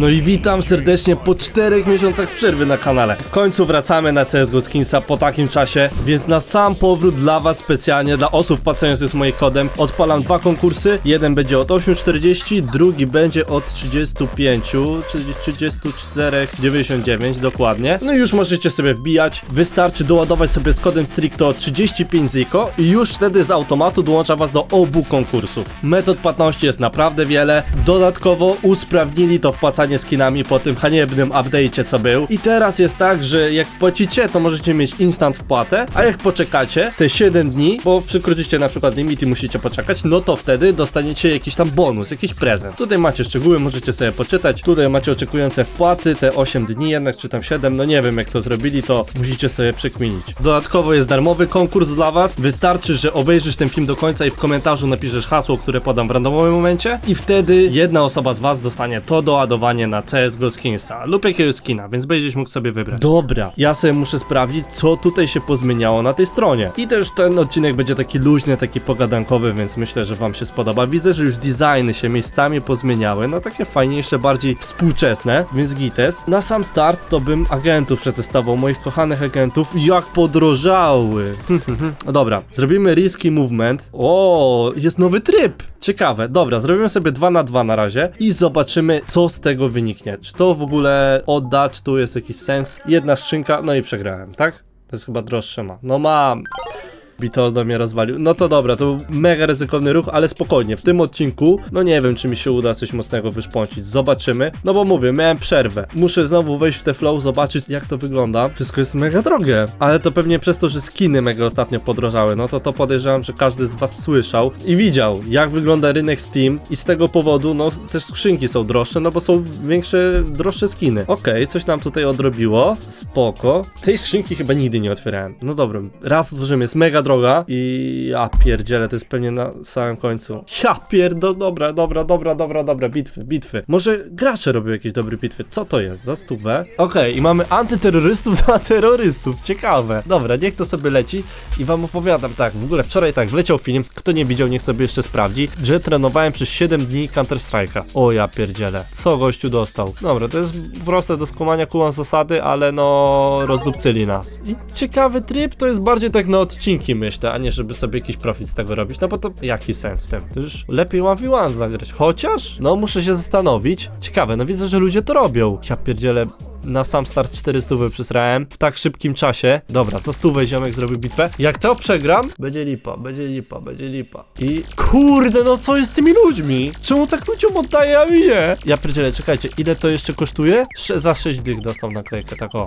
No i witam serdecznie po czterech miesiącach przerwy na kanale. W końcu wracamy na CSGO Skinsa po takim czasie, więc na sam powrót dla was specjalnie, dla osób wpłacających z moim kodem, odpalam dwa konkursy. Jeden będzie od 8,40, drugi będzie od 35, czyli 34,99 dokładnie. No i już możecie sobie wbijać. Wystarczy doładować sobie z kodem stricto 35 ziko i już wtedy z automatu dołącza was do obu konkursów. Metod płatności jest naprawdę wiele. Dodatkowo usprawnili to wpłacanie skinami po tym haniebnym update'cie co był. I teraz jest tak, że jak wpłacicie, to możecie mieć instant wpłatę, a jak poczekacie te 7 dni, bo przekroczycie na przykład limit i musicie poczekać, no to wtedy dostaniecie jakiś tam bonus, jakiś prezent. Tutaj macie szczegóły, możecie sobie poczytać. Tutaj macie oczekujące wpłaty, te 8 dni jednak, czy tam 7, no nie wiem jak to zrobili, to musicie sobie przekminić. Dodatkowo jest darmowy konkurs dla was. Wystarczy, że obejrzysz ten film do końca i w komentarzu napiszesz hasło, które podam w randomowym momencie i wtedy jedna osoba z was dostanie to doładowanie na CSGO Skinsa lub jakiegoś skina, więc będziesz mógł sobie wybrać. Dobra, ja sobie muszę sprawdzić, co tutaj się pozmieniało na tej stronie. I też ten odcinek będzie taki luźny, taki pogadankowy, więc myślę, że wam się spodoba. Widzę, że już designy się miejscami pozmieniały, no takie fajniejsze, bardziej współczesne, więc gites. Na sam start to bym agentów przetestował, moich kochanych agentów, jak podrożały. Dobra, zrobimy risky movement. O, jest nowy tryb. Ciekawe, dobra, zrobimy sobie 2 na 2 na razie i zobaczymy, co z tego wyniknie. Czy to w ogóle odda, czy tu jest jakiś sens. Jedna skrzynka, no i przegrałem, tak? To jest chyba droższe ma. No mam. Witoldo mnie rozwalił. No to dobra, to był mega ryzykowny ruch, ale spokojnie. W tym odcinku, no nie wiem, czy mi się uda coś mocnego wyszpącić. Zobaczymy. No bo mówię, miałem przerwę. Muszę znowu wejść w te flow, zobaczyć jak to wygląda. Wszystko jest mega drogie. Ale to pewnie przez to, że skiny mega ostatnio podrożały. No to to podejrzewam, że każdy z was słyszał i widział, jak wygląda rynek Steam. I z tego powodu, no też skrzynki są droższe, no bo są większe, droższe skiny. Okej, coś nam tutaj odrobiło. Spoko. Tej skrzynki chyba nigdy nie otwierałem. No dobra, raz otworzymy, jest mega droga i ja pierdzielę, to jest pewnie na samym końcu. Ja pierdo, dobra, dobra, dobra, dobra, dobra, bitwy, bitwy. Może gracze robią jakieś dobre bitwy, co to jest, za stówę? Okej, i mamy antyterrorystów dla terrorystów, ciekawe. Dobra, niech to sobie leci i wam opowiadam tak, w ogóle wczoraj tak, wleciał film, kto nie widział, niech sobie jeszcze sprawdzi, że trenowałem przez 7 dni Counter Strike'a. O ja pierdzielę, co gościu dostał? Dobra, to jest proste do skumania, kumam zasady, ale no, rozdupcyli nas. I ciekawy tryb to jest bardziej tak na odcinki, myślę, a nie żeby sobie jakiś profit z tego robić, no bo to jaki sens w tym? To już lepiej 1v1 zagrać, chociaż, no muszę się zastanowić. Ciekawe, no widzę, że ludzie to robią. Ja pierdzielę, na sam start 400 przesrałem w tak szybkim czasie. Dobra, co stówę ziomek zrobił bitwę. Jak to przegram, będzie lipa, będzie lipa, będzie lipa. I kurde, no co jest z tymi ludźmi? Czemu tak ludziom oddaje, a mi nie? Ja pierdzielę, czekajcie, ile to jeszcze kosztuje? Sze za 6 dych dostał naklejkę, tak o.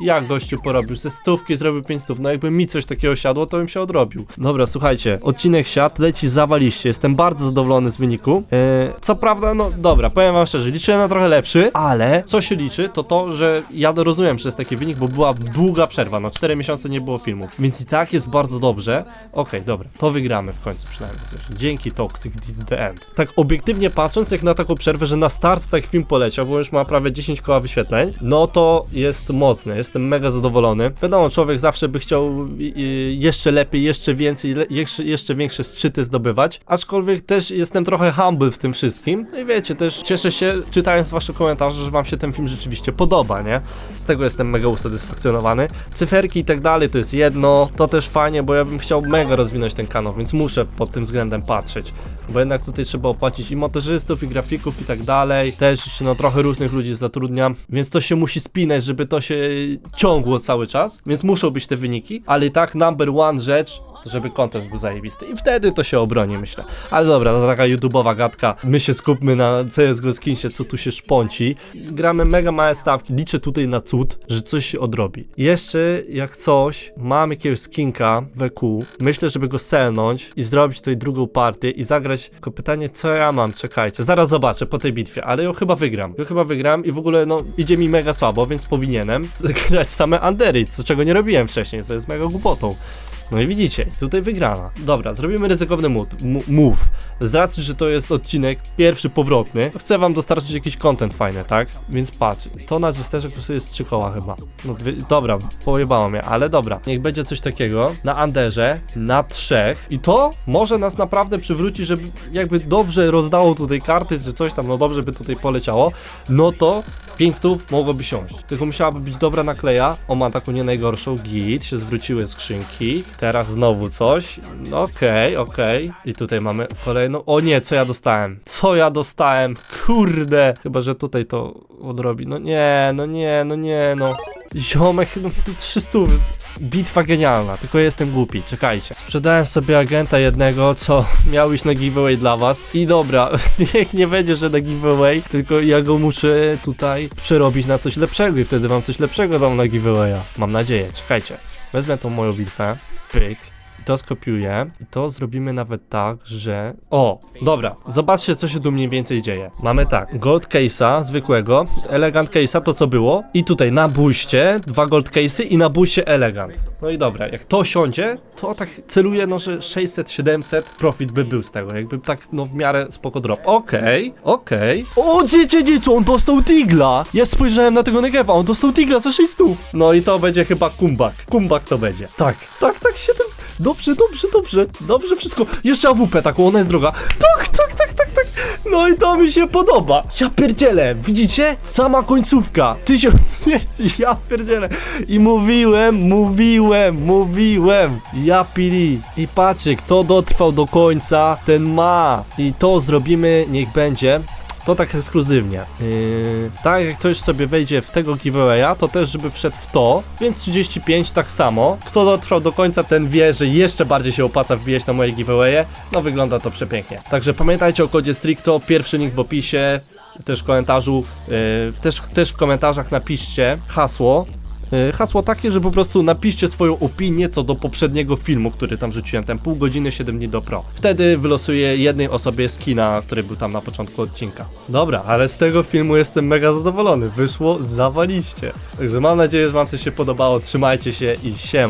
Jak gościu porobił? Ze stówki zrobił 5 stów. No jakby mi coś takiego siadło, to bym się odrobił. Dobra, słuchajcie, odcinek siadł, leci zawaliście. Jestem bardzo zadowolony z wyniku. Eee, co prawda, no dobra, powiem wam szczerze, liczyłem na trochę lepszy, ale co się liczy, to to, że ja rozumiem, że jest taki wynik, bo była długa przerwa. No 4 miesiące nie było filmów. Więc i tak jest bardzo dobrze. Okej, dobra, to wygramy w końcu przynajmniej coś. Dzięki Toxic the end. Tak obiektywnie patrząc, jak na taką przerwę, że na start tak film poleciał, bo już ma prawie 10 koła wyświetleń, no to jest mocne. Jestem mega zadowolony. Wiadomo, człowiek zawsze by chciał jeszcze lepiej, jeszcze więcej, jeszcze, większe szczyty zdobywać. Aczkolwiek też jestem trochę humble w tym wszystkim. No i wiecie, też cieszę się, czytając wasze komentarze, że wam się ten film rzeczywiście podoba, nie? Z tego jestem mega usatysfakcjonowany. Cyferki i tak dalej to jest jedno. To też fajnie, bo ja bym chciał mega rozwinąć ten kanał, więc muszę pod tym względem patrzeć. Bo jednak tutaj trzeba opłacić i montażystów, i grafików, i tak dalej. Też no trochę różnych ludzi zatrudniam, więc to się musi spinać, żeby to się ciągło cały czas, więc muszą być te wyniki, ale i tak number one rzecz, żeby content był zajebisty i wtedy to się obroni, myślę. Ale dobra, to taka YouTube'owa gadka, my się skupmy na CSGO Skinsie, co tu się szponci. Gramy mega małe stawki, liczę tutaj na cud, że coś się odrobi. Jeszcze jak coś, mam jakiegoś skinka w EQ, myślę, żeby go selnąć i zrobić tutaj drugą partię i zagrać, tylko pytanie, co ja mam, czekajcie, zaraz zobaczę po tej bitwie, ale ją chyba wygram. Ją chyba wygram i w ogóle, no, idzie mi mega słabo, więc powinienem grać same Andery, co czego nie robiłem wcześniej, co jest mega głupotą. No i widzicie, tutaj wygrana. Dobra, zrobimy ryzykowny move. Z racji, że to jest odcinek pierwszy powrotny, chcę wam dostarczyć jakiś content fajny, tak? Więc patrz, to na Jesterze kosztuje z trzy koła chyba. No dwie, dobra, pojebało mnie, ale dobra. Niech będzie coś takiego na Anderze, na trzech i to może nas naprawdę przywrócić, żeby jakby dobrze rozdało tutaj karty, czy coś tam, no dobrze by tutaj poleciało, no to 5 stów mogłoby siąść. Tylko musiałaby być dobra nakleja. O, ma taką nie najgorszą. Git, się zwróciły skrzynki. Teraz znowu coś. No okej, okej. I tutaj mamy kolejną. O nie, co ja dostałem? Co ja dostałem? Kurde. Chyba, że tutaj to odrobi. No nie, no nie, no nie, no. Ziomek, no 300. Bitwa genialna, tylko jestem głupi, czekajcie. Sprzedałem sobie agenta jednego, co miał iść na giveaway dla was. I dobra, niech nie będzie, że na giveaway, tylko ja go muszę tutaj przerobić na coś lepszego i wtedy wam coś lepszego dam na giveawaya. Mam nadzieję, czekajcie. Wezmę tą moją bitwę, pyk. I to skopiuję i to zrobimy nawet tak, że... O, dobra, zobaczcie co się tu mniej więcej dzieje. Mamy tak, gold case'a zwykłego, elegant case'a to co było i tutaj na buście dwa gold case'y i na buście elegant. No i dobra, jak to siądzie, to tak celuję no, że 600-700 profit by był z tego, jakby tak no w miarę spoko drop. Okej, okej. O, dziecię, dziecię, on dostał Tigla! Ja spojrzałem na tego Negewa, on dostał Tigla za 600. No i to będzie chyba kumbak, kumbak to będzie. Tak, tak, tak, 7... Dobrze, dobrze, dobrze, dobrze wszystko. Jeszcze AWP taką, ona jest droga. Tak, tak, tak, tak, tak. No i to mi się podoba. Ja pierdzielę, widzicie? Sama końcówka. Tysiąc, ja pierdzielę. I mówiłem, mówiłem, mówiłem. Ja pili. I patrzcie, kto dotrwał do końca, ten ma. I to zrobimy, niech będzie. To tak ekskluzywnie. Yy, tak jak ktoś sobie wejdzie w tego giveawaya, to też żeby wszedł w to, więc 35 tak samo. Kto dotrwał do końca, ten wie, że jeszcze bardziej się opłaca wbijać na moje giveawaye. No wygląda to przepięknie. Także pamiętajcie o kodzie Stricto, pierwszy link w opisie, też w komentarzu, yy, też, też w komentarzach napiszcie hasło. Yy, Hasło takie, że po prostu napiszcie swoją opinię co do poprzedniego filmu, który tam rzuciłem, ten pół godziny, 7 dni do pro. Wtedy wylosuję jednej osobie skina, który był tam na początku odcinka. Dobra, ale z tego filmu jestem mega zadowolony. Wyszło zawaliście. Także mam nadzieję, że wam to się podobało. Trzymajcie się i siema.